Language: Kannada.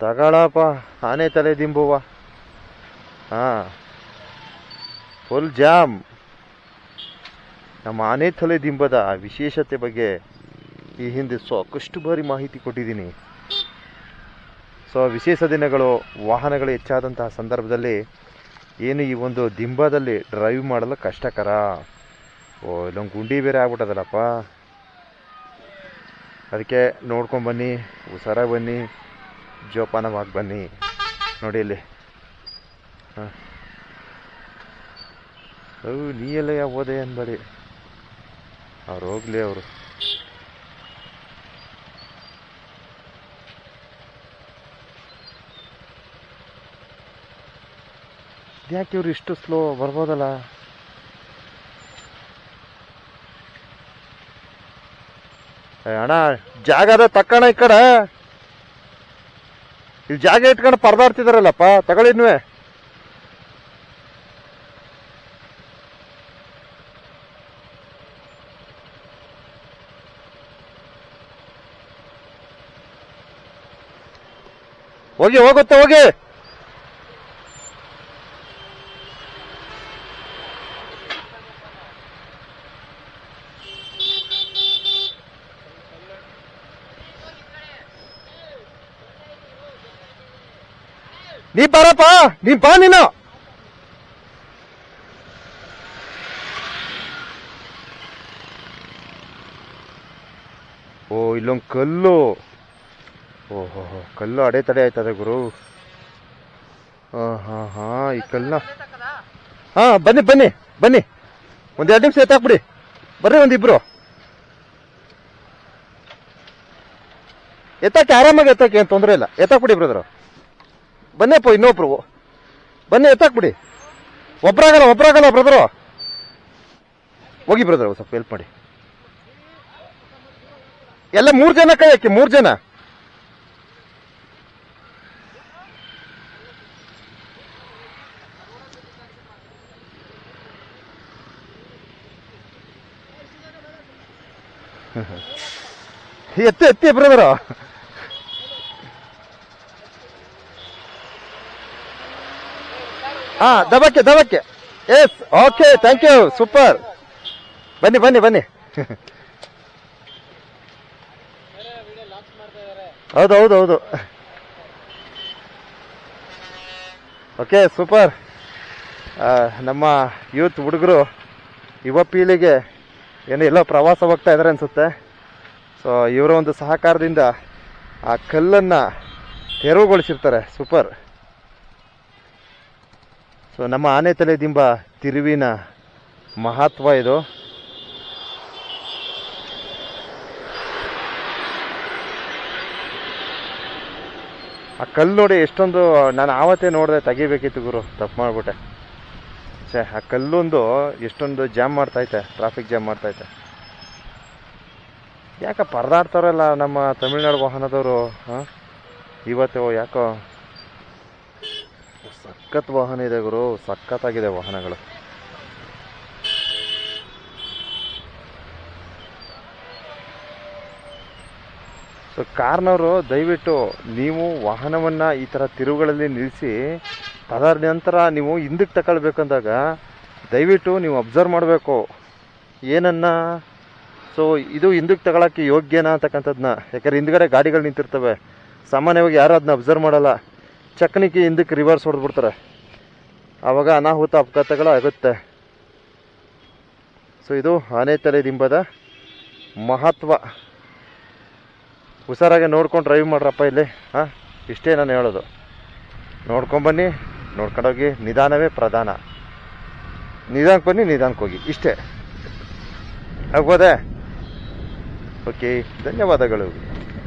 ತಗೊಳಪ್ಪ, ಆನೆ ತಲೆ ದಿಂಬುವ. ಹಾಂ ಫುಲ್ ಜಾಮ್ ನಮ್ಮ ಆನೆ ತಲೆ ದಿಂಬದ ವಿಶೇಷತೆ ಬಗ್ಗೆ ಈ ಹಿಂದೆ ಸಾಕಷ್ಟು ಬಾರಿ ಮಾಹಿತಿ ಕೊಟ್ಟಿದ್ದೀನಿ. ಸೊ, ವಿಶೇಷ ದಿನಗಳು, ವಾಹನಗಳು ಹೆಚ್ಚಾದಂತಹ ಸಂದರ್ಭದಲ್ಲಿ ಏನು ಈ ಒಂದು ದಿಂಬದಲ್ಲಿ ಡ್ರೈವ್ ಮಾಡಲು ಕಷ್ಟಕರ. ಓ, ಇಲ್ಲೊಂದು ಗುಂಡಿ ಬೇರೆ ಆಗ್ಬಿಟ್ಟದಲ್ಲಪ್ಪ. ಅದಕ್ಕೆ ನೋಡ್ಕೊಂಬನ್ನಿ ಹುಷಾರಾಗಿ ಬನ್ನಿ. ಜೋಪಾನವಾಗಿ ಬನ್ನಿ. ನೋಡಿ ಇಲ್ಲಿ. ಹಾಂ. ನೀ ಎಲ್ಲ ಹೋದೆ ಅನ್ಬೇಡಿ ಅವ್ರು ಹೋಗ್ಲಿ ಅವರು. ಯಾಕೆ ಇವ್ರು ಇಷ್ಟು ಸ್ಲೋ ಬರ್ಬೋದಲ್ಲ? ಅಣ್ಣ ಜಾಗ ಅದ ತಕ್ಕಣ ಈ ಕಡೆ. ಇಲ್ಲಿ ಜಾಗ ಇಟ್ಕೊಂಡು ಪರದಾಡ್ತಿದಾರಲ್ಲಪ್ಪ ತಗೊಳ್ಳಿದ್ನುವೆ ಹೋಗಿ ಹೋಗುತ್ತೆ ಹೋಗಿ. ನೀ ಬಾರಪ್ಪ, ನೀ ಬಾ ನೀನು. ಓ, ಇಲ್ಲೊಂದು ಕಲ್ಲು. ಓಹೋ, ಕಲ್ಲು ಅಡೆತಡೆ ಆಯ್ತದೆ ಗುರು. ಹಾಂ ಹಾಂ ಈ ಕಲ್ಲ ಹಾಂ, ಬನ್ನಿ ಬನ್ನಿ ಬನ್ನಿ. ಒಂದು ಎರಡು ನಿಮಿಷ ಎತ್ತಾಕ್ಬಿಡಿ. ಬರ್ರಿ ಒಂದಿಬ್ರು ಎತ್ತಾಕೆ ಆರಾಮಾಗಿ ಎತ್ತಾಕೆ, ಏನು ತೊಂದರೆ ಇಲ್ಲ. ಎತ್ತಾಕ್ಬಿಡಿ, ಬ್ರದರು. ಬನ್ನಿಪ್ಪ ಇನ್ನೊಬ್ರು. ಬನ್ನಿ ಎತ್ತಾಕ್ಬಿಡಿ. ಒಬ್ರಾಗಲ್ಲ ಒಬ್ರಾಗಲ್ಲ ಬ್ರದರು ಹೋಗಿ ಬ್ರದರ್ ಸ್ವಲ್ಪ ಹೆಲ್ಪ್ ಮಾಡಿ. ಎಲ್ಲ ಮೂರು ಜನ ಕೈ ಹಾಕಿ, ಮೂರು ಜನ. ಎತ್ತಿ ಎತ್ತಿ ಬ್ರದರು ಹಾ ದಬಕ್ಕೆ ದಬಕ್ಕೆ. Yes okay thank you super ಬನ್ನಿ ಬನ್ನಿ ಬನ್ನಿ. ಹೌದು ಹೌದು ಹೌದು. ಓಕೆ ಸೂಪರ್ ನಮ್ಮ ಯೂತ್ ಹುಡುಗರು ಯುವ ಪೀಳಿಗೆ ಏನು ಎಲ್ಲೋ ಪ್ರವಾಸ ಹೋಗ್ತಾ ಇದ್ದಾರೆ ಅನಿಸುತ್ತೆ. ಸೊ ಇವರ ಒಂದು ಸಹಕಾರದಿಂದ ಆ ಕಲ್ಲನ್ನು ತೆರವುಗೊಳಿಸಿರ್ತಾರೆ ಸೂಪರ್ ಸೊ ನಮ್ಮ ಆನೆ ತಲೆ ದಿಂಬ ತಿರುವಿನ ಮಹತ್ವ ಇದು. ಆ ಕಲ್ಲು ನೋಡಿ ಎಷ್ಟೊಂದು, ನಾನು ಆವತ್ತೇ ನೋಡಿದೆ ತೆಗಿಬೇಕಿತ್ತು ಗುರು, ತಪ್ಪು ಮಾಡಿಬಿಟ್ಟೆ. ಛೇ, ಆ ಕಲ್ಲೊಂದು ಎಷ್ಟೊಂದು ಜಾಮ್ ಮಾಡ್ತೈತೆ ಟ್ರಾಫಿಕ್ ಜಾಮ್ ಮಾಡ್ತೈತೆ ಯಾಕೆ ಪರದಾಡ್ತಾರಲ್ಲ ನಮ್ಮ ತಮಿಳ್ನಾಡು ವಾಹನದವರು ಇವತ್ತು ಯಾಕೋ ಸಖತ್ ವಾಹನ ಇದೆ ಗುರು, ಸಖತ್ತಾಗಿದೆ ವಾಹನಗಳು. ಸೊ ಕಾರ್ನವರು, ದಯವಿಟ್ಟು ನೀವು ವಾಹನವನ್ನು ಈ ಥರ ತಿರುವುಗಳಲ್ಲಿ ನಿಲ್ಲಿಸಿ ಅದರ ನಂತರ ನೀವು ಹಿಂದಕ್ಕೆ ತಗೊಳ್ಬೇಕಂದಾಗ, ದಯವಿಟ್ಟು ನೀವು ಅಬ್ಸರ್ವ್ ಮಾಡಬೇಕು. ಏನನ್ನ? ಸೊ ಇದು ಹಿಂದಕ್ಕೆ ತಗೊಳಕ್ಕೆ ಯೋಗ್ಯನಾ ಅಂತಕ್ಕಂಥದ್ದನ್ನ ಯಾಕಂದ್ರೆ ಹಿಂದ್ಗಡೆ ಗಾಡಿಗಳು ನಿಂತಿರ್ತವೆ. ಸಾಮಾನ್ಯವಾಗಿ ಯಾರು ಅದನ್ನ ಅಬ್ಸರ್ವ್ ಮಾಡಲ್ಲ. ಚಕ್ನಿಗೆ ಹಿಂದಕ್ಕೆ ರಿವರ್ಸ್ ಹೊಡೆದ್ಬಿಡ್ತಾರೆ. ಆವಾಗ ಅನಾಹುತ ಅಪಘಾತಗಳು ಆಗುತ್ತೆ. ಸೊ ಇದು ಆನೆ ತಲೆ ದಿಂಬದ ಮಹತ್ವ. ಹುಷಾರಾಗಿ ನೋಡ್ಕೊಂಡು ಡ್ರೈವ್ ಮಾಡ್ರಪ್ಪ ಇಲ್ಲಿ. ಹಾಂ, ಇಷ್ಟೇ ನಾನು ಹೇಳೋದು. ನೋಡ್ಕೊಂಬನ್ನಿ ನೋಡ್ಕೊಂಡೋಗಿ ನಿಧಾನವೇ ಪ್ರಧಾನ. ನಿಧಾನಕ್ಕೆ ಬನ್ನಿ, ನಿಧಾನಕ್ಕೆ ಹೋಗಿ. ಇಷ್ಟೇ. ಆಗ್ಬೋದೇ? ಓಕೆ ಧನ್ಯವಾದಗಳು.